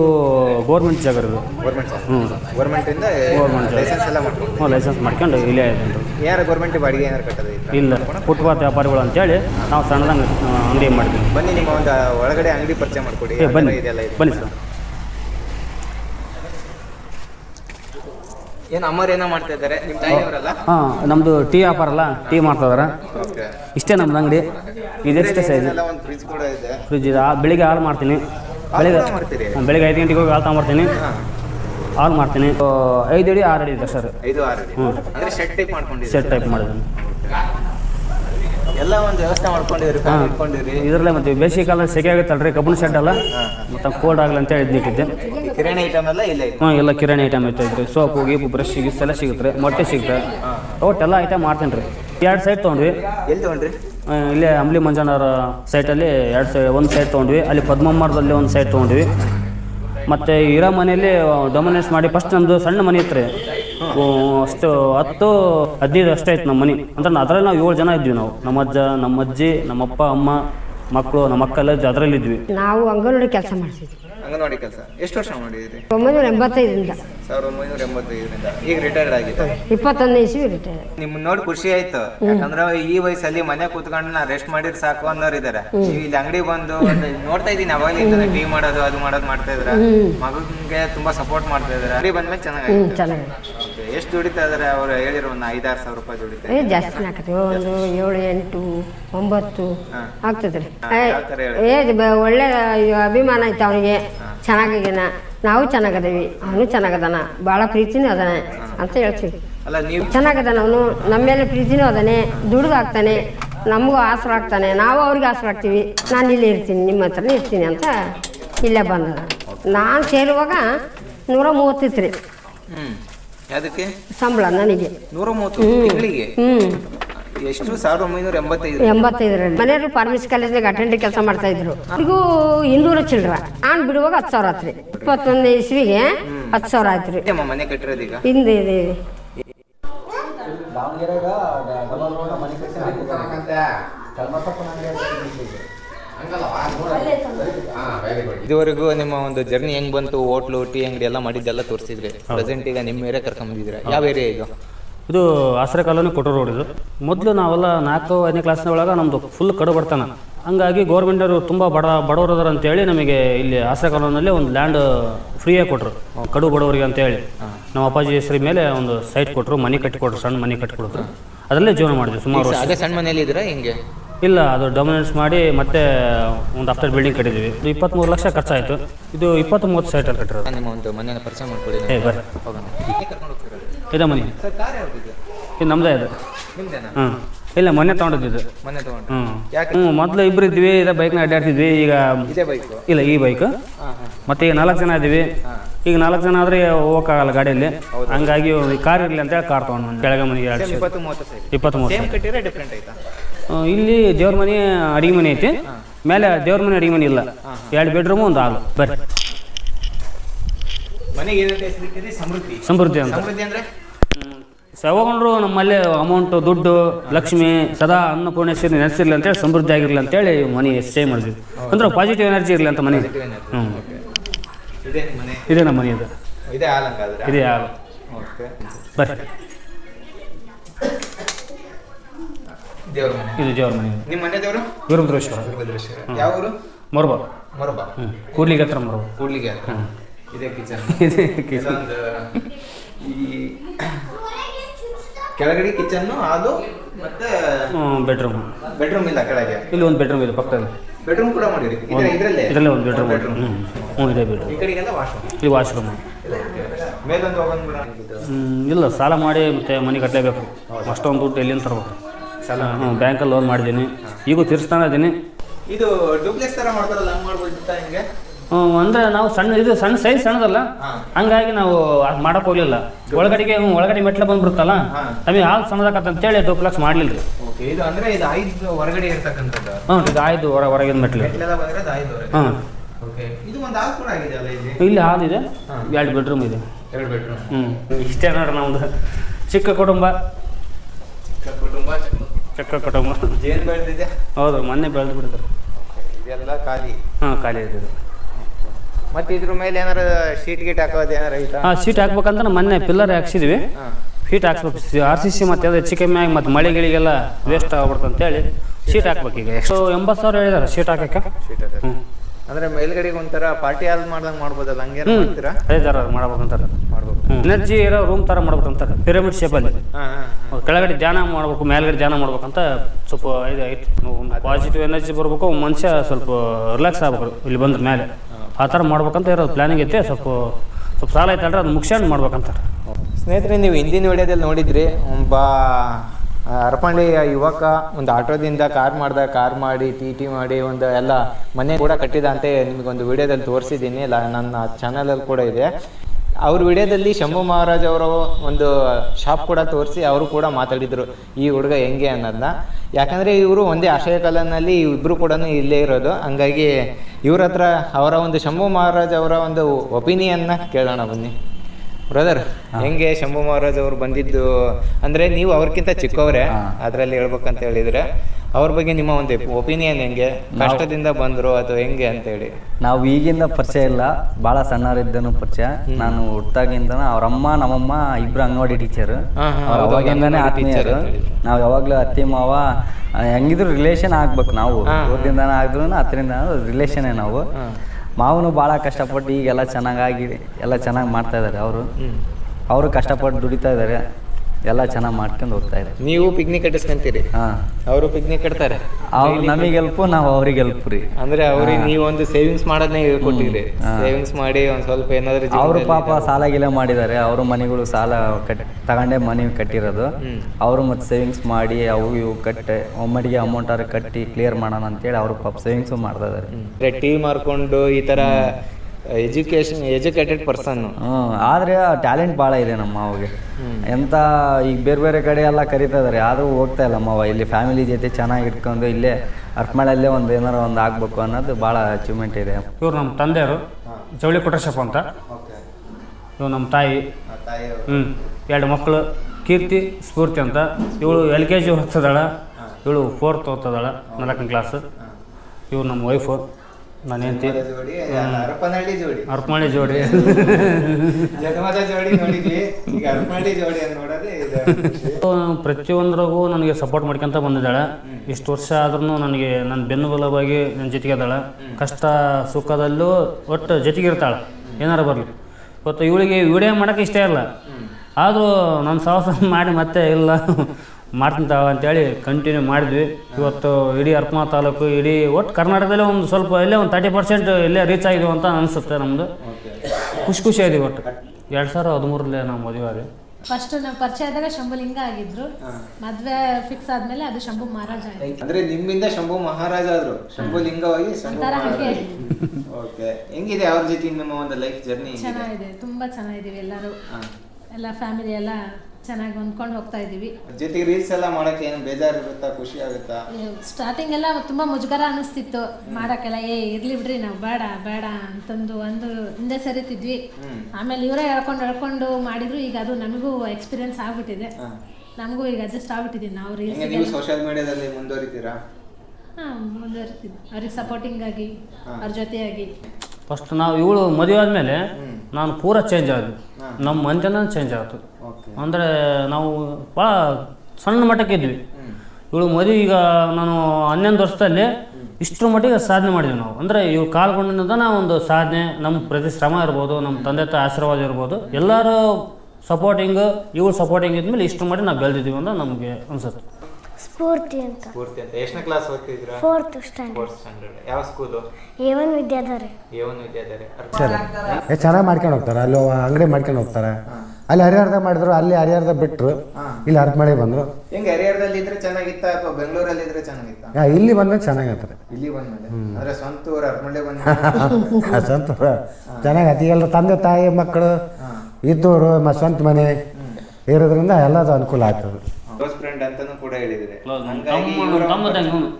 ಗೌರ್ಮೆಂಟ್ ಜಾಗ ಇದು ಗೌರ್ಮೆಂಟ್ ಹ್ಞೂ ಗೌರ್ಮೆಂಟಿಂದ Government ಲೈಸೆನ್ಸ್ ಎಲ್ಲ ಮಾಡ್ಕೊಂಡು ಹ್ಞೂ ಲೈಸೆನ್ಸ್ ಮಾಡ್ಕೊಂಡು ಇಲ್ಲೇ ಇದ್ದೀನಿ ಯಾರು ಗೌರ್ಮೆಂಟ್ ಬಾಡಿಗೆ ಏನಾರು ಕಟ್ಟೋದು ಇಲ್ಲ. ಫುಟ್ಪಾತ್ ವ್ಯಾಪಾರಿಗಳು ಅಂತೇಳಿ ನಾವು ಸಣ್ಣದಂಗೆ ಅಂಗಡಿ ಮಾಡ್ತೀವಿ ಬನ್ನಿ ನಿಮ್ಮ ಒಂದು ಒಳಗಡೆ ಅಂಗಡಿ ಪರಿಚಯ ಮಾಡ್ಕೊಡಿ. ಏ, ಬನ್ನಿ. ಇದೆಲ್ಲ ಇದೆ ಬನ್ನಿ ಸರ್. ಏನು ಅಮ್ಮರು ಏನೋ ಮಾಡ್ತಾ ಇದ್ದಾರೆ? ನಿಮ್ಮ ತಾಯಿಯವರಲ್ಲ ಹಾಂ ನಮ್ಮದು ಟೀ ವ್ಯಾಪಾರ ಅಲ್ಲ ಟೀ ಮಾಡ್ತಿದಾರೆ ಓಕೆ ಇಷ್ಟೇ ನಮ್ದು ಅಂಗಡಿ. ಇದೆಷ್ಟೇ ಸೈಜ್ ಎಲ್ಲ ಫ್ರಿಜ್ ಇದೆ. ಆ ಬೆಳಿಗ್ಗೆ ಹಾಲು ಮಾಡ್ತೀನಿ ಬೆಳಿಗ್ಗೆ ಬೆಳಿಗ್ಗೆ ಐದು ಗಂಟೆಗೆ ಹೋಗಿ ಹಾಲು ತಗೊಂಡ್ಬರ್ತೀನಿ ಹಾಲು ಮಾಡ್ತೀನಿ ಐದು ಅಡಿ ಆರು ಅಡಿ ಇದೆ ಸರ್. ಮಾಡ್ಕೊಂಡಿದ್ದೀರಿ ಸೆಟ್ ಟೈಪ್ ಮಾಡಿದ್ದೀನಿ. ಎಲ್ಲ ಒಂದು ವ್ಯವಸ್ಥೆ ಮಾಡ್ಕೊಂಡಿದ್ರಿ ಇದರಲ್ಲೇ ಮತ್ತೆ ಬೇಸಿಗೆ ಕಾಲ ಸೆಕೆ ಆಗುತ್ತಲ್ರಿ ಕಬ್ಬನ್ ಶೆಡ್ ಅಲ್ಲ ಮತ್ತೆ ಕೋಲ್ಡ್ ಆಗಲಿ ಅಂತೇಳಿ ಇದ್ನಿಟ್ಟಿದ್ದೆ ಕಿರಾಣಿ ಐಟಮ್ ಎಲ್ಲ ಇಲ್ಲ ಹ್ಞೂ ಎಲ್ಲ ಕಿರಾಣಿ ಐಟಮ್ ಐತೆ ಸೋಪು ಗೀಪು ಬ್ರಷ್ ಗಿಸ್ ಎಲ್ಲ ಸಿಗುತ್ತೆ ಮೊಟ್ಟೆ ಸಿಗುತ್ತೆ. ಒಟ್ಟೆಲ್ಲ ಐಟಮ್ ಮಾಡ್ತೀನಿ ರೀ. ಎರಡು ಸೈಟ್ ತೊಗೊಂಡ್ವಿ. ಎಲ್ಲಿ ತೊಗೊಂಡ್ರಿ? ಇಲ್ಲೇ ಅಂಬ್ಲಿ ಮಂಜನವರ ಸೈಟಲ್ಲಿ ಎರಡು ಸೈ ಒಂದು ಸೈಟ್ ತೊಗೊಂಡ್ವಿ. ಅಲ್ಲಿ ಪದ್ಮಮ್ಮರದಲ್ಲಿ ಒಂದು ಸೈಟ್ ತೊಗೊಂಡ್ವಿ. ಮತ್ತು ಇರೋ ಮನೆಯಲ್ಲಿ ಡೊಮಿನೇಟ್ ಮಾಡಿ ಫಸ್ಟ್ ನಮ್ಮದು ಸಣ್ಣ ಮನೆ ಇತ್ತು ರೀ ಅಷ್ಟು ಹತ್ತು ಹದಿನೈದು ಅಷ್ಟೇ ಇತ್ತು ನಮ್ಮ ಮನೆ. ಅಂದ್ರೆ ಅದರಲ್ಲಿ ನಾವು ಏಳು ಜನ ಇದ್ವಿ ನಾವು. ನಮ್ಮ ಅಜ್ಜ ನಮ್ಮ ಅಜ್ಜಿ ನಮ್ಮಪ್ಪ ಅಮ್ಮ ಮಕ್ಕಳು ನಮ್ಮ ಮಕ್ಕಳೆಲ್ಲ ಅದರಲ್ಲಿದ್ವಿ. ಅದರಲ್ಲಿ ಇದ್ವಿ ನಾವು ಅಂಗನವಾಡಿ ಕೆಲಸ ಮಾಡ್ತಿದ್ವಿ ಅಂಗನವಾಡಿ ಕೆಲಸ. ಎಷ್ಟು ವರ್ಷ ಮಾಡಿದ್ರಿ ಒಂಬೈನೂರ ಎಂಬತ್ತೈದರಿಂದ ಸಾವಿರದ ಒಂಬೈನೂರ ಎಂಬತ್ತೈದರಿಂದ ಈಗ ರಿಟೈರ್ಡ್ ಆಗಿದೆ ಇಪ್ಪತ್ತೊಂದನೇ ಇಸ್ವಿ ರಿಟೈರ್ ನಿಮ್ಮನ್ನ ನೋಡಿ ಖುಷಿ ಆಯ್ತು. ಯಾಕಂದ್ರೆ ಈ ವಯಸ್ಸಲ್ಲಿ ಮನೆ ಕೂತ್ಕೊಂಡು ನಾ ರೆಸ್ಟ್ ಮಾಡಿದ್ರೆ ಸಾಕು ಅನ್ನೋರು ಇದಾರೆ. ನೀವು ಇಲ್ಲಿ ಅಂಗಡಿ ಬಂದು ನೋಡ್ತಾ ಇದೀನಿ ಅವಾಗ ಟೀ ಮಾಡೋದು ಅದು ಮಾಡೋದು ಮಾಡ್ತಾ ಇದ್ರ ಮಗುಗೆ ತುಂಬಾ ಸಪೋರ್ಟ್ ಮಾಡ್ತಾ ಇದಾರೆ ಅಂಗಡಿ ಬಂದ್ಮೇಲೆ ಚೆನ್ನಾಗಿ ಎಷ್ಟು ದುಡಿತಾ ಇದಾರೆ ಅವ್ರು ಹೇಳಿರೋ ಒಂದು ಐದಾರು ಸಾವಿರ ರೂಪಾಯಿ ದುಡಿತಾ ಏ ಜಾಸ್ತಿ ಹಾಕತ್ತೀವಿ ಒಂದು ಏಳು ಎಂಟು ಒಂಬತ್ತು ಆಗ್ತದ್ರಿ? ಏ ಬ- ಒಳ್ಳೆ ಅಭಿಮಾನ ಐತೆ ಅವನಿಗೆ ಚೆನ್ನಾಗಿನ ನಾವು ಚೆನ್ನಾಗದೀವಿ. ಅವನು ಚೆನ್ನಾಗದಾನ. ಭಾಳ ಪ್ರೀತಿನೂ ಅದಾನೆ ಅಂತ ಹೇಳ್ತೀವಿ. ಅಲ್ಲ ನೀವು ಚೆನ್ನಾಗದಾನ ಅವನು. ನಮ್ಮ ಮೇಲೆ ಪ್ರೀತಿನೂ ಅದಾನೆ. ದುಡ್ದು ಹಾಕ್ತಾನೆ. ನಮಗೂ ಆಸರ ಆಗ್ತಾನೆ ನಾವು ಅವ್ರಿಗೆ ಆಸರ ಆಗ್ತೀವಿ ನಾನು ಇಲ್ಲೇ ಇರ್ತೀನಿ. ನಿಮ್ಮ ಹತ್ರನೇ ಇರ್ತೀನಿ ಅಂತ ಇಲ್ಲೇ ಬಂದದ ನಾನು ಸೇರುವಾಗ ನೂರ ಮೂವತ್ತಿತ್ತು ರೀ ಹ್ಮ್. ಅದಕ್ಕೆ ಸಂಬಳ ನನಗೆ. ನೂರ ಮೂವತ್ತು ತಿಂಗಳಿಗೆ? ಹ್ಞೂ ಎಷ್ಟು? ಸಾವಿರದ ಒಂಬೈನೂರ ಎಂಬತ್ತೈದು. ಎಂಬತ್ತೈದರಲ್ಲಿ. ಮನೆಯವರು ಫಾರ್ಮಸಿ ಕಾಲೇಜ್ನಾಗ ಅಟೆಂಡ್ ಕೆಲಸ ಮಾಡ್ತಾ ಇದ್ರು. ಅವ್ರಿಗೂ ಇನ್ನೂರು ಚಿಲ್ಡ್ರ. ಆನ್ ಬಿಡುವಾಗ ಹತ್ತು ಸಾವಿರ ಆತ್ರಿ. ಇಪ್ಪತ್ತೊಂದು ಇಸ್ವಿಗೆ ಹತ್ತು ಸಾವಿರ ಆಯ್ತು ರೀ ಅಮ್ಮ ಮನೆ ಕಟ್ಟಿರೋದು ಈಗ ಹಿಂದೆ ಇದೆ ಇದುವರೆಗೂ ನಿಮ್ಮ ಒಂದು ಜರ್ನಿ ಹೆಂಗ್ ಬಂತು ಹೋಟ್ಲು ಟೀ ಅಂಗಡಿ ಎಲ್ಲ ಮಾಡಿದ್ದೆಲ್ಲ ತೋರಿಸಿದ್ರಿ. ಪ್ರೆಸೆಂಟ್ ಈಗ ನಿಮ್ಮ ಏರಿಯಾ ಕರ್ಕೊಂಡ್ ಬಂದಿದ್ದೀರಾ ಯಾವ ಏರಿಯಾ ಇದು? ಇದು ಆಸರೆ ಕಾಲೋನಿ ಕೊಟ್ಟರು ರೋಡ್ ಇದು. ಮೊದಲು ನಾವೆಲ್ಲ ನಾಲ್ಕು ಐದನೇ ಕ್ಲಾಸ್ನ ಒಳಗೆ ನಮ್ಮದು ಫುಲ್ ಕಡು ಬಡ್ತಾನ ಹಂಗಾಗಿ ಗೌರ್ಮೆಂಟವರು ತುಂಬ ಬಡ ಬಡವರು ಅದಾರ ಅಂತೇಳಿ ನಮಗೆ ಇಲ್ಲಿ ಆಸರೆ ಕಾಲೋನಲ್ಲಿ ಒಂದು ಲ್ಯಾಂಡ್ ಫ್ರೀಯಾಗಿ ಕೊಟ್ಟರು ಕಡು ಬಡವರಿಗೆ ಅಂತೇಳಿ. ನಮ್ಮ ಅಪ್ಪಾಜಿ ಹೆಸರಿ ಮೇಲೆ ಒಂದು ಸೈಟ್ ಕೊಟ್ಟರು ಮನೆ ಕಟ್ಟಿ ಕೊಟ್ಟರು ಸಣ್ಣ ಮನೆ ಕಟ್ಟಿ ಕೊಟ್ಟರು ಅದರಲ್ಲೇ ಜೀವನ ಮಾಡಿದ್ವಿ ಸುಮಾರು ಸಣ್ಣ ಮನೆಯಲ್ಲಿ ಇದ್ದೀರಾ ಹಿಂಗೆ? ಇಲ್ಲ ಅದು ಡೊಮಿನೆನ್ಸ್ ಮಾಡಿ ಮತ್ತೆ ಒಂದು ಆಫ್ಟರ್ ಬಿಲ್ಡಿಂಗ್ ಕಟ್ಟಿದ್ವಿ ಇದು ಇಪ್ಪತ್ತ್ಮೂರು ಲಕ್ಷ ಖರ್ಚಾಯಿತು. ಇದು ಇಪ್ಪತ್ತು ಮೂವತ್ತು ಸೈಟಲ್ಲಿ ಕಟ್ಟಿರೋದು. ನಿಮ್ಮ ಒಂದು ಮನೆಯನ್ನು ಪರಿಚಯ ಮಾಡ್ಕೊಡಿ ಏ ಬರ್ರಿ. ಹೋಗೋಣ. ಕರ್ಕೊಂಡು ಹೋಗ್ತೀರಾ? ಇದೆ ಮನೆ. ಸರ್ ಕಾರ್ ಯಾವ್ದಿದೆ ಇದು? ನಮ್ಮದೇ ಇದೆ ನಿಮ್ದೇನಾ? ಹ್ಞೂ ಇಲ್ಲ ಮೊನ್ನೆ ತೊಗೊಂಡಿದ್ದು ಮನೆ ತಗೊಂಡು ಹ್ಞೂ ಯಾಕೆ? ಹ್ಞೂ ಮೊದಲು ಇಬ್ಬರು ಇದ್ವಿ ಇದೇ ಬೈಕ್ನ ಅಡ್ಡಾಡ್ತಿದ್ವಿ ಈಗ ಇದೇ ಬೈಕು ಇಲ್ಲ ಈ ಬೈಕ್ ಹಾಂ ಹಾಂ. ಮತ್ತೆ ಈಗ ನಾಲ್ಕು ಜನ ಇದ್ದೀವಿ. ಈಗ ನಾಲ್ಕು ಜನ ಆದರೆ ಹೋಗೋಕ್ಕಾಗಲ್ಲ ಗಾಡಿಯಲ್ಲಿ. ಹಂಗಾಗಿ ಕಾರ್ ಇರಲಿ ಅಂತೇಳಿ ಕಾರ್ ತೊಗೊಂಡು ಕೆಳಗೆ ಮನೆಗೆ ಇಪ್ಪತ್ತು ಮೂವತ್ತು ಸೇಮ್ ಕಟ್ಟಿದ್ರೆ ಡಿಫ್ರೆಂಟ್ ಆಯ್ತಾ? ಇಲ್ಲಿ ದೇವ್ರ ಮನೆ ಅಡಿಗೆ ಮನೆ ಐತಿ. ಮೇಲೆ ದೇವ್ರ ಮನೆ ಅಡಿಗೆ ಮನೆ ಇಲ್ಲ. ಎರಡು ಬೆಡ್ರೂಮು ಒಂದು ಹಾಲು. ಬರ್ರಿ. ಮನೆಗೆ ಸಮೃದ್ಧಿ. ಸಮೃದ್ಧಿ ಅಂತ. ಸಮೃದ್ಧಿ ಅಂದ್ರೆ? ಸವಗೊಂಡ್ರು ನಮ್ಮಲ್ಲಿ ಅಮೌಂಟ್ ದುಡ್ಡು ಲಕ್ಷ್ಮಿ ಸದಾ ಅನ್ನಪೂರ್ಣೇಶ್ವರಿ ನೆನೆಸಿರ್ಲಿ ಅಂತೇಳಿ ಸಮೃದ್ಧಿ ಆಗಿರ್ಲಿ ಅಂತೇಳಿ ಮನೆ ಸ್ಟೇ ಮಾಡಿದ್ವಿ. ಅಂದ್ರೆ ಪಾಸಿಟಿವ್ ಎನರ್ಜಿ ಇರಲಿ ಅಂತ ಮನೆ ಹ್ಞೂ ಇದೇ ನಮ್ಮ ಮನೆ? ಇದೆ? ಇದೇ ಹಾಲ್. ಬರ್ರಿ. ದೇವ್ರ ಮನೆ. ಇದು ದೇವ್ರ ಮನೆ. ನಿಮ್ಮ ಮನೆ ದೇವರು? ವೀರಭದ್ರೇಶ್ವರ ವೀರಭದ್ರೇಶ್ವರ ಯಾವ ಊರು? ಮರಬಾ ಮರಬಾ ಕೂಡ್ಲಿಗೆ ಹತ್ರ ಮೊರಬ ಕೂಡ್ಲಿಗೆ ಹತ್ರ. ಇದೇ ಕಿಚನ್. *laughs* ಇದೇ ಕಿಚನ್. ಈ ಕೆಳಗಡೆ ಕಿಚನ್ನು ಅದು ಮತ್ತೆ ಬೆಡ್ರೂಮ್ ಬೆಡ್ರೂಮ್ ಇಲ್ಲ ಕೆಳಗೆ. ಇಲ್ಲಿ ಒಂದು ಬೆಡ್ರೂಮ್ ಇದೆ ಪಕ್ಕದಲ್ಲಿ. ಬೆಡ್ರೂಮ್ ಕೂಡ ಮಾಡಿರಿ ಇದರಲ್ಲೇ. ಇದ್ರಲ್ಲೇ ಒಂದು ಬೆಡ್ರೂಮ್ ಹ್ಞೂ ಹ್ಞೂ ಇದೆ ಬೆಡ್ರೂಮ್ ಈ ಕಡೆಗೆಲ್ಲ ವಾಶ್ರೂಮ್ ಇಲ್ಲಿ ವಾಶ್ರೂಮ್ ಮೇಲೊಂದು ಕೂಡ ಇಲ್ಲ ಸಾಲ ಮಾಡಿ ಮತ್ತೆ ಮನೆ ಕಟ್ಟಲೇಬೇಕು. ಅಷ್ಟೊಂದು ದುಡ್ಡು ಎಲ್ಲಿಂದ ತರಬೇಕು? ಸಾಲ ಹ್ಞೂ ಬ್ಯಾಂಕಲ್ಲಿ ಲೋನ್ ಮಾಡಿದ್ದೀನಿ. ಈಗೂ ತೀರಿಸ್ತಾನೆ ಇದ್ದೀನಿ. ಇದು ಡೂಪ್ಲೆಕ್ಸ್ ತರ ಮಾಡ್ತಾರಲ್ಲ ಹಂಗ್ ಮಾಡ್ಬೋದಿತ್ತ ಹಿಂಗೆ ಹ್ಞೂ ಅಂದ್ರೆ ನಾವು ಸಣ್ಣ ಇದು ಸಣ್ಣ ಸೈಜ್ ಸಣ್ಣದಲ್ಲ. ಹಂಗಾಗಿ ನಾವು ಅದು ಮಾಡಕ್ ಹೋಗ್ಲಿಲ್ಲ. ಒಳಗಡೆಗೆ ಹ್ಞೂ, ಒಳಗಡೆ ಮೆಟ್ಲ ಬಂದ್ಬಿಡುತ್ತಲ್ಲ. ನಮಗೆ ಹಾಲು ಸಣ್ಣದಾಕತ್ತ ಅಂತೇಳಿ ಡೂಪ್ಲೆಕ್ಸ್ ಮಾಡಲಿಲ್ಲ ರೀ ಓಕೆ ಇದು ಅಂದ್ರೆ ಇದು ಐದು ಹೊರಗಡೆ ಇರ್ತಕ್ಕಂಥದ್ದು. ಹ್ಞೂ ಇದು ಆಯ್ತು ಹೊರ ಹೊರಗಿನ ಮೆಟ್ಲು. ಐದು ಹೊರಗೆ. ಹಾಂ ಓಕೆ ಇದು ಒಂದು ಹಾಲ್ ಕೂಡ ಆಗಿದೆ ಅಲ್ಲ ಇಲ್ಲಿ? ಇಲ್ಲಿ ಹಾಲು ಇದೆ. ಎರಡು ಬೆಡ್ರೂಮ್ ಇದೆ. ಎರಡು ಬೆಡ್ರೂಮ್ ಹ್ಞೂ ಇಷ್ಟೇ ನೋಡ್ರಿ ನಮ್ದು. ಚಿಕ್ಕ ಕುಟುಂಬ. ಕುಟುಂಬ ಚಿಕ್ಕ ಕಟಾವು ಜೇನು ಬೆಳೆದಿದೆ ಹೌದು ಮೊನ್ನೆ ಬೆಳೆದು ಬಿಡ್ತಾರೆ ಇದೆಲ್ಲ ಖಾಲಿ? ಹಾಂ ಖಾಲಿ ಇದೆ. ಮತ್ತೆ ಇದ್ರ ಮೇಲೆ ಏನಾರ ಶೀಟ್ ಗೀಟ್ ಹಾಕೋದು ಏನಾರ ಐತಾ? ಹಾಂ ಸೀಟ್ ಹಾಕ್ಬೇಕಂದ್ರೆ ಮೊನ್ನೆ ಪಿಲ್ಲರ್ ಹಾಕ್ಸಿದ್ವಿ. ಶೀಟ್ ಹಾಕ್ಸ್ಬೇಕು. ಆರ್ ಸಿ ಸಿ ಮತ್ತೆ ಅದು ಹೆಚ್ಚು ಕಮ್ಮಿ ಆಗಿ ಮತ್ತೆ ಮಳೆಗಳಿಗೆಲ್ಲ ವೇಸ್ಟ್ ಆಗ್ಬಿಡ್ತು ಅಂತೇಳಿ ಶೀಟ್ ಹಾಕ್ಬೇಕು ಈಗ. ಎಷ್ಟು? ಎಂಬತ್ತು ಸಾವಿರ ಹೇಳಿದಾರೆ ಶೀಟ್ ಹಾಕಕ್ಕೆ. ಶೀಟ್ ಹ್ಞೂ ಅಂದ್ರೆ ಮೇಲ್ಗಡೆಗೆ ಒಂಥರ ಪಾರ್ಟಿ ಹಾಲ್ ಮಾಡ್ದಂಗೆ ಮಾಡ್ಬೋದಲ್ಲ ಹಂಗೇನು ಮಾಡ್ತೀರಾ? ಅದೇ ಥರ ಮಾಡ್ಬೇಕಂತಾರೆ. ಮಾಡ್ಬೇಕು ಎನರ್ಜಿ ಇರೋ ರೂಮ್ ತರ ಮಾಡ್ಬೇಕಂತಾರೆ ಪಿರಮಿಡ್ ಶೇಪ್ ಅಲ್ಲಿ. ಕೆಳಗಡೆ ಧ್ಯಾನ ಮಾಡ್ಬೇಕು ಮೇಲ್ಗಡೆ ಧ್ಯಾನ ಮಾಡ್ಬೇಕಂತ ಸ್ವಲ್ಪ ಇದು ಐತಿ. ಪಾಸಿಟಿವ್ ಎನರ್ಜಿ ಬರ್ಬೇಕು ಮನುಷ್ಯ ಸ್ವಲ್ಪ ರಿಲ್ಯಾಕ್ಸ್ ಆಗ್ಬೇಕು ಇಲ್ಲಿ ಬಂದ್ರ ಮೇಲೆ. ಆ ಥರ ಮಾಡ್ಬೇಕಂತ ಇರೋದು ಪ್ಲಾನಿಂಗ್ ಐತೆ ಸ್ವಲ್ಪ ಸ್ವಲ್ಪ ಸಾಲ ಐತಲ್ರಿ ಅದು ಮುಗಿಸ್ಕೊಂಡು ಮಾಡ್ಬೇಕಂತಾರೆ ಸ್ನೇಹಿತರೆ ನೀವು ಹಿಂದಿನ ವಿಡಿಯೋದಲ್ಲಿ ನೋಡಿದ್ರಿ ಒಬ್ಬ ಆ, ಯುವಕ ಒಂದು ಆಟೋದಿಂದ ಕಾರ್ ಮಾಡ್ದ ಕಾರ್ ಮಾಡಿ ಟಿ ಟಿ ಮಾಡಿ ಒಂದು ಎಲ್ಲ ಮನೆ ಕೂಡ ಕಟ್ಟಿದ ಅಂತ ನಿಮಗೊಂದು ವಿಡಿಯೋದಲ್ಲಿ ತೋರಿಸಿದ್ದೀನಿ. ಇಲ್ಲ ನನ್ನ ಚಾನಲಲ್ಲಿ ಕೂಡ ಇದೆ. ಅವ್ರ ವಿಡಿಯೋದಲ್ಲಿ ಶಂಭು ಮಹಾರಾಜ್ ಅವರ ಒಂದು ಶಾಪ್ ಕೂಡ ತೋರಿಸಿ ಅವರು ಕೂಡ ಮಾತಾಡಿದರು, ಈ ಹುಡುಗ ಹೆಂಗೆ ಅನ್ನೋದನ್ನ ಯಾಕಂದರೆ ಇವರು ಒಂದೇ ಆಶಯ ಕಾಲನಲ್ಲಿ ಇಬ್ಬರು ಕೂಡ ಇಲ್ಲೇ ಇರೋದು. ಹಂಗಾಗಿ ಇವ್ರ ಹತ್ರ ಅವರ ಒಂದು ಶಂಭು ಮಹಾರಾಜ್ ಅವರ ಒಂದು ಒಪಿನಿಯನ್ನ ಕೇಳೋಣ ಬನ್ನಿ. ಬ್ರದರ್ ಹೆಂಗೆ ಶಂಭು ಮಹಾರಾಜ್ ಅವರು ಬಂದಿದ್ದು? ಅಂದ್ರೆ ನೀವು ಅವ್ರಕ್ಕಿಂತ ಚಿಕ್ಕವರೇ ಅದರಲ್ಲಿ ಹೇಳ್ಬೇಕಂತ ಹೇಳಿದ್ರೆ ಅವ್ರ ಬಗ್ಗೆ ನಿಮ್ಮ ಒಂದು ಒಪಿನಿಯನ್ ಹೆಂಗೆ? ಕಷ್ಟದಿಂದ ಬಂದ್ರು ಅಥವಾ ಹೆಂಗೆ ಅಂತ ಹೇಳಿ. ನಾವು ಈಗಿಂದ ಪರಿಚಯ ಇಲ್ಲ ಬಹಳ ಸಣ್ಣವರಿದ್ದನು ಪರಿಚಯ. ನಾನು ಹುಟ್ಟಾಗಿಂದ ಅವ್ರ ಅಮ್ಮ ನಮ್ಮಮ್ಮ ಇಬ್ರು ಅಂಗನವಾಡಿ ಟೀಚರ್ ಹಾ, ನಾವ್ ಯಾವಾಗ್ಲೂ ಅವಾಗಿಂದಾನೇ ಆತ್ಮೀಯರು. ನಾವು ಯಾವಾಗಲೂ ಅತ್ತಿ ಮಾವ ಹೆಂಗಿದ್ರು ರಿಲೇಷನ್ ಆಗ್ಬೇಕು ನಾವು. ಊರದಿಂದಾನ ಆದ್ರೂ ಹತ್ತರಿಂದ ರಿಲೇಷನ್ನೇ ನಾವು. ಮಾವನು ಭಾಳ ಕಷ್ಟಪಟ್ಟು ಈಗೆಲ್ಲ ಚೆನ್ನಾಗಾಗಿ ಎಲ್ಲ ಚೆನ್ನಾಗಿ ಮಾಡ್ತಾ ಇದ್ದಾರೆ ಅವರು. ಅವರು ಕಷ್ಟಪಟ್ಟು ದುಡಿತಾ ಇದ್ದಾರೆ. ಎಲ್ಲ ಚೆನ್ನಾಗಿ ಮಾಡ್ಕೊಂಡು ಹೋಗ್ತಾ ಇದ್ದಾರೆ. ನೀವು ಪಿಕ್ನಿಕ್ ಕಟ್ಟಿಸ್ಕೊಂತೀರಿ? ಹಾಂ. ಅವರು ಪಿಕ್ನಿಕ್ ಕಟ್ತಾರೆ. ಅವ್ರು ನಮಗೆ ಹೆಲ್ಪು ನಾವು ಅವ್ರಿಗೆ ಹೆಲ್ಪ್ ರೀ. ಅಂದ್ರೆ ಅವ್ರಿಗೆ ನೀವು ಒಂದು ಸೇವಿಂಗ್ಸ್ ಮಾಡೋದನ್ನೇ ಕೊಟ್ಟಿರಿ. ಸೇವಿಂಗ್ಸ್ ಮಾಡಿ ಒಂದ್ ಸ್ವಲ್ಪ ಏನಾದ್ರೂ ಅವರು ಪಾಪ ಸಾಲ ಗಿಲ ಮಾಡಿದ್ದಾರೆ. ಅವ್ರ ಮನೆಗಳು ಸಾಲ ಕಟ್ ತಗೊಂಡೇ ಮನೆ ಕಟ್ಟಿರೋದು. ಅವರು ಮತ್ತೆ ಸೇವಿಂಗ್ಸ್ ಮಾಡಿ ಅವು ಇವು ಕಟ್ಟೆ ಒಮ್ಮಡಿಗೆ ಅಮೌಂಟ್ ಆದ್ರೆ ಕಟ್ಟಿ ಕ್ಲಿಯರ್ ಮಾಡೋಣ ಅಂತೇಳಿ ಅವರು ಪಾಪ ಸೇವಿಂಗ್ಸು ಮಾಡ್ತಾ ಇದ್ದಾರೆ. ಟೀ ಮಾರ್ಕೊಂಡು ಈ ತರ ಎಜುಕೇಶನ್ ಎಜುಕೇಟೆಡ್ ಪರ್ಸನ್ ಹ್ಞೂ ಆದರೆ ಟ್ಯಾಲೆಂಟ್ ಭಾಳ ಇದೆ ನಮ್ಮ ಮಾವಿಗೆ. ಎಂಥ ಈಗ ಬೇರೆ ಬೇರೆ ಕಡೆ ಎಲ್ಲ ಕರಿತಾ ಇದ್ದಾರೆ ಆದರೂ ಹೋಗ್ತಾ ಇಲ್ಲ ಮಾವ. ಇಲ್ಲಿ ಫ್ಯಾಮಿಲಿ ಜೊತೆ ಚೆನ್ನಾಗಿ ಇಟ್ಕೊಂಡು ಇಲ್ಲೇ ಅರ್ಪಮಳಲ್ಲೇ ಒಂದು ಏನಾರು ಒಂದು ಆಗಬೇಕು ಅನ್ನೋದು ಭಾಳ ಅಚೀವ್ಮೆಂಟ್ ಇದೆ. ಇವ್ರು ನಮ್ಮ ತಂದೆಯವರು ಜವಳಿ ಕೊಟ್ರಶಪ್ಪ ಅಂತ. ಇವ್ರು ನಮ್ಮ ತಾಯಿ. ಹ್ಞೂ ಎರಡು ಮಕ್ಕಳು ಕೀರ್ತಿ ಸ್ಫೂರ್ತಿ ಅಂತ. ಇವಳು ಎಲ್ ಕೆ ಜಿ ಓದ್ತದಾಳ ಇವಳು ಫೋರ್ತ್ ಓದ್ತದಾಳ ನಾಲ್ಕನೇ ಕ್ಲಾಸ್ ಇವ್ರು ನಮ್ಮ ವೈಫು ನನ್ನ ಹೆಂಡತಿ ಜೋಡಿ ಹರಪನಹಳ್ಳಿ ಜೋಡಿ. ಜೋಡಿ. *laughs* ಜನ್ಮದ ಜೋಡಿ ನೋಡಿದ್ವಿ. ಈಗ ಜೋಡಿ ಅಂತ ನೋಡೋದೇ ಇದೆ. ಪ್ರತಿಯೊಂದ್ರಾಗೂ ನನಗೆ ಸಪೋರ್ಟ್ ಮಾಡ್ಕೊಂತ ಬಂದಿದ್ದಾಳೆ. ಇಷ್ಟು ವರ್ಷ ಆದ್ರೂ ನನಗೆ ನನ್ನ ಬೆನ್ನುಬಲವಾಗಿ ನನ್ನ ಜೊತೆಗೆ ಅದಾಳೆ ಕಷ್ಟ ಸುಖದಲ್ಲೂ ಒಟ್ಟು ಜೊತೆಗೆ ಇರ್ತಾಳೆ ಏನಾರು ಬರಲಿ. ಇವತ್ತು ಇವಳಿಗೆ ವಿಡಿಯೋ ಮಾಡೋಕೆ ಇಷ್ಟ ಇಲ್ಲ. ಆದರೂ ನನ್ನ ಸಾಹಸ *laughs* ಮಾಡಿ ಮತ್ತೆ ಇಲ್ಲ. ಮಾಡ್ತಿಂತಾವ ಅಂತೇಳಿ ಕಂಟಿನ್ಯೂ ಮಾಡಿದ್ವಿ. ಇವತ್ತು ಇಡೀ ಅರ್ಪಮಾ ತಾಲೂಕು ಇಡೀ ಒಟ್ಟು ಕರ್ನಾಟಕದಲ್ಲೇ ಒಂದು ಸ್ವಲ್ಪ ಇಲ್ಲೇ ಒಂದು ತರ್ಟಿ ಪರ್ಸೆಂಟ್ ಇಲ್ಲೇ ರೀಚ್ ಆಗಿದ್ವು ಅಂತ ಅನಿಸುತ್ತೆ ನಮ್ಮದು ಖುಷಿ ಖುಷಿ ಆದೀವಿ ಒಟ್ಟು. ಎರಡು ಸಾವಿರ ಹದಿಮೂರಲ್ಲೇ ನಾವು ಮದುವೆ ಆದ್ವಿ. ಫಸ್ಟ್ ನಾವು ಪರಿಚಯ ಆದಾಗ ಶಂಭುಲಿಂಗ ಆಗಿದ್ರು. ಮದ್ವೆ ಫಿಕ್ಸ್ ಆದ್ಮೇಲೆ ಅದು ಶಂಭು ಮಹಾರಾಜ ಆಯ್ತು ಅಂದ್ರೆ ನಿಮ್ಮಿಂದ ಶಂಭು ಮಹಾರಾಜ ಆದ್ರು. ಶಂಭು ಲಿಂಗವಾಗಿ ಶಂಭು ಒಂಥರ ಹಾಗೆ. ಓಕೆ ಹೆಂಗಿದೆ ಅವ್ರ ಜೊತೆ ನಿಮ್ಮ ಒಂದು ಲೈಫ್ ಜರ್ನಿ ಚೆನ್ನಾಗಿದೆ ತುಂಬಾ ಚೆನ್ನಾಗಿದೀವಿ ಎಲ್ಲರೂ. ಎಲ್ಲ ಫ್ಯಾಮಿಲಿ ಎಲ್ಲ ಚೆನ್ನಾಗಿ ಹೊಂದ್ಕೊಂಡು ಹೋಗ್ತಾ ಇದೀವಿ. ಜೊತೆಗೆ ರೀಲ್ಸ್ ಎಲ್ಲ ಮಾಡಕ್ಕೆ ಏನು ಬೇಜಾರು ಇರುತ್ತಾ ಖುಷಿ ಆಗುತ್ತಾ ಸ್ಟಾರ್ಟಿಂಗ್ ಎಲ್ಲ ತುಂಬಾ ಮುಜುಗರ ಅನಿಸ್ತಿತ್ತು. ಮಾಡಕ್ಕೆಲ್ಲ ಏ ಇರ್ಲಿ ಬಿಡ್ರಿ ನಾವು ಬೇಡ ಬೇಡ ಅಂತಂದು ಒಂದು ಹಿಂದೆ ಸರಿತಿದ್ವಿ. ಆಮೇಲೆ ಇವರೇ ಹೇಳ್ಕೊಂಡು ಹೇಳ್ಕೊಂಡು ಮಾಡಿದ್ರು ಈಗ ಅದು ನಮಗೂ ಎಕ್ಸ್ಪೀರಿಯನ್ಸ್ ಆಗ್ಬಿಟ್ಟಿದೆ. ನಮಗೂ ಈಗ ಅಡ್ಜಸ್ಟ್ ಆಗ್ಬಿಟ್ಟಿದ್ದೀನಿ ನಾವು ರೀಲ್ಸ್ ನೀವು ಸೋಷಿಯಲ್ ಮೀಡಿಯಾದಲ್ಲಿ ಮುಂದುವರಿತೀರಾ? ಹಾ ಮುಂದುವರಿತೀವಿ. ಅವ್ರಿಗೆ ಸಪೋರ್ಟಿಂಗ್ ಆಗಿ ಅವ್ರ ಜೊತೆಯಾಗಿ. ಫಸ್ಟ್ ನಾವು ಇವಳು ಮದುವೆ ಆದಮೇಲೆ ನಾನು ಪೂರಾ ಚೇಂಜ್ ಆದ್ವಿ. ನಮ್ಮ ಮಂತನ ಚೇಂಜ್ ಆಯ್ತು ಅಂದರೆ ನಾವು ಭಾಳ ಸಣ್ಣ ಮಟ್ಟಕ್ಕೆ ಇದ್ವಿ ಇವಳು ಮದುವೆ ಈಗ ನಾನು ಹನ್ನೊಂದು ವರ್ಷದಲ್ಲಿ ಇಷ್ಟರ ಮಟ್ಟಿಗೆ ಸಾಧನೆ ಮಾಡಿದ್ವಿ ನಾವು. ಅಂದರೆ ಇವ್ರು ಕಾಲ್ಗೊಂಡಿದ್ದನ ಒಂದು ಸಾಧನೆ ನಮ್ಮ ಪ್ರತಿ ಶ್ರಮ ಇರ್ಬೋದು ನಮ್ಮ ತಂದೆ ತಾಯಿ ಆಶೀರ್ವಾದ ಇರ್ಬೋದು. ಎಲ್ಲರೂ ಸಪೋರ್ಟಿಂಗ್ ಇವಳು ಸಪೋರ್ಟಿಂಗ್ ಇದ್ದ ಮೇಲೆ ಇಷ್ಟರ ಮಟ್ಟಿಗೆ ನಾವು ಬೆಳೆದಿದ್ದೀವಿ ಅಂತ ನಮಗೆ ಅನ್ಸುತ್ತೆ. ಸ್ಫೂರ್ತಿ ಅಂತ. ಸ್ಫೂರ್ತಿ ಅಂತ. ಎಷ್ಟನೇ ಕ್ಲಾಸ್ ಓದ್ತಿದ್ದೀರಾ? ಫೋರ್ತ್ ಸ್ಟ್ಯಾಂಡರ್ಡ್ ಫೋರ್ತ್ ಸ್ಟ್ಯಾಂಡರ್ಡ್ ಯಾವ school Avon Vidyadhara. Avon Vidyadhare. Sir. ಏ ಚೆನ್ನಾಗಿ ಮಾಡ್ಕೊಂಡು ಹೋಗ್ತಾರೆ? ಅಲ್ಲಿ ಅಂಗಡಿ ಮಾಡ್ಕೊಂಡು ಹೋಗ್ತಾರೆ? ಅಲ್ಲಿ ಹರಿಹರದ ಮಾಡಿದ್ರು ಅಲ್ಲಿ ಹರಿಹರದ ಬಿಟ್ಟರು ಇಲ್ಲಿ ಹರಪಮಳೆ ಬಂದರು. ಹೆಂಗೆ ಹರಿಹರದಲ್ಲಿ ಇದ್ರೆ ಚೆನ್ನಾಗಿತ್ತ ಅಥವಾ ಬೆಂಗಳೂರಲ್ಲಿ ಇದ್ರೆ ಚೆನ್ನಾಗಿತ್ತ? ಹಾಂ ಇಲ್ಲಿ ಬಂದ್ರೆ ಚೆನ್ನಾಗಿರ್ತಾರೆ ಇಲ್ಲಿ ಬಂದ್ಮೇಲೆ. ಅಂದ್ರೆ ಸ್ವಂತ ಊರು ಬಂದ್ರು ಬಂದ ಸ್ವಂತ ಚೆನ್ನಾಗಿ ಅತಿ ಎಲ್ಲ ತಂದೆ ತಾಯಿ ಮಕ್ಕಳು ಇದ್ದವರು ಮ ಸ್ವಂತ ಮನೆ ಇರೋದ್ರಿಂದ ಎಲ್ಲದು ಅನುಕೂಲ ಆಗ್ತದೆ. ಕ್ಲೋಸ್ ಫ್ರೆಂಡ್ ಅಂತಾನು ಕೂಡ ಹೇಳಿದ್ರೆ ಹಂಗಾಗಿ ಇವ್ರ- ತಮ್ಮದಂಗೆ ಇವನು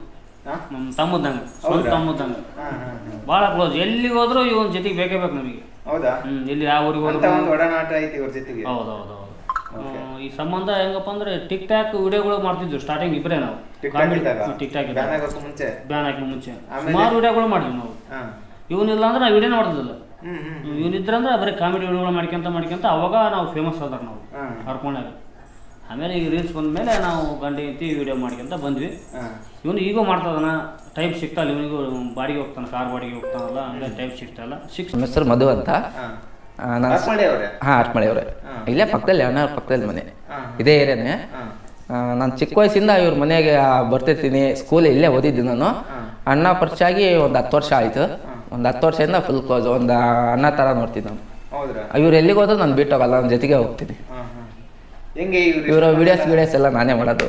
ಹಾ? ನಮ್ಮ ತಮ್ಮದಂಗ ಸ್ವಂತ ತಮ್ಮದಂಗೆ ಹಾ, ಹಾ, ಹಾ. ಭಾಳ ಕ್ಲೋಸ್ ಎಲ್ಲಿಗೆ ಹೋದ್ರು ಇವನ್ ಜೊತೆಗೆ ಬೇಕೇ ಬೇಕು ನಮಗೆ. ಹೌದಾ? ಹ್ಞೂ ಇಲ್ಲಿ ಯಾವ ಊರಿಗೆ ಅಂತ ಹೋದ್ರು ಒಂದು ಒಡನಾಟ ಐತಿ ಇವ್ರ ಜೊತೆಗೆ. ಹೌದು ಹೌದು ಹೌದು ಈ ಸಂಬಂಧ ಹೆಂಗಪ್ಪ ಅಂದ್ರೆ ಟಿಕ್ ಟಾಕ್ ವಿಡಿಯೋಗಳು ಮಾಡ್ತಿದ್ವಿ ಸ್ಟಾರ್ಟಿಂಗ್ ಇಬ್ಬರೇ ನಾವು. ಟಿಕ್ಟಾಕ್ ಇದ್ದಾಗ? ಟಿಕ್ ಟಾಕ್ ಬ್ಯಾನ್ ಆಗೋಕ್ಕೂ ಮುಂಚೆ? ಬ್ಯಾನ್ ಹಾಕಿ ಮುಂಚೆ. ಆಮೇಲೆ? ಸುಮಾರು ವಿಡಿಯೋಗಳು ಮಾಡಿದ್ವಿ ನಾವು. ಹಾ. ಇವನಿಲ್ಲ ಅಂದ್ರೆ ನಾವು ವಿಡಿಯೋನೇ ಮಾಡ್ತಿದ್ದಿಲ್ಲ ಹ್ಮ್ ಹ್ಮ್ ಇವನಿದ್ರಂದ್ರೆ ಬರೀ ಕಾಮಿಡಿ ವಿಡಿಯೋಗಳು ಮಾಡ್ಕೊಂತ ಮಾಡ್ಕೊಂತ ಅವಾಗ ನಾವು ಫೇಮಸ್ ಆದ್ರೆ ನಾವು. ಹಾ. ಹರ್ಕೊಂಡಾಗ ಆಮೇಲೆ ಈ ರೀಲ್ಸ್ ಬಂದ ಮೇಲೆ ನಾವು ಗಂಡ ಹೆಂಡತಿ ವಿಡಿಯೋ ಮಾಡ್ಕೊಂತ ಬಂದ್ವಿ. ಇವನು ಈಗೂ ಮಾಡ್ತದನ ಟೈಪ್ ಸಿಗ್ತಲ್ಲ ಇವನಿಗೂ ಬಾಡಿಗೆ ಹೋಗ್ತಾನೆ ಕಾರ್ ಬಾಡಿಗೆ ಹೋಗ್ತಾನಲ್ಲ ಹಂಗೆ ಟೈಪ್ ಸಿಗ್ತಲ್ಲ ಸಿಕ್ಸ್ ನಮ್ಮ ಹೆಸರು ಮಧು ಅಂತ. ಹಾ. ನಾನು ಹರಪಳ್ಳಿ ಅವರೇ. ಹಾಂ ಅವರೇ. ಇಲ್ಲೇ ಪಕ್ಕದಲ್ಲಿ ಅಣ್ಣ ಪಕ್ಕದಲ್ಲಿ ಮನೆ. ಇದೇ ಏರಿಯಾನೆ. ನಾನು ಚಿಕ್ಕ ವಯಸ್ಸಿಂದ ಇವ್ರ ಮನೆಗೆ ಬರ್ತಿರ್ತೀನಿ. ಸ್ಕೂಲ್ ಇಲ್ಲೇ ಓದಿದ್ದು ನಾನು. ಅಣ್ಣ ಪರಿಚಯ ಆಗಿ ಒಂದು ಹತ್ತು ವರ್ಷ ಆಯಿತು. ಒಂದು ಹತ್ತು ವರ್ಷದಿಂದ ಫುಲ್ ಕ್ಲೋಸ್ ಒಂದು ಅಣ್ಣ ಥರ ನೋಡ್ತೀನಿ ನಾನು. ಹೌದ್ರಾ? ಇವ್ರು ಎಲ್ಲಿಗೆ ಹೋದ್ರು ನಾನು ಬಿಟ್ಟೋಗಲ್ಲ ನನ್ನ ಜೊತೆಗೆ ಹೋಗ್ತೀನಿ. ಹೆಂಗೆ ಇವ್ರು ವಿಡಿಯೋಸ್ ವಿಡಿಯೋಸ್ ಎಲ್ಲ ನಾನೇ ಮಾಡೋದು.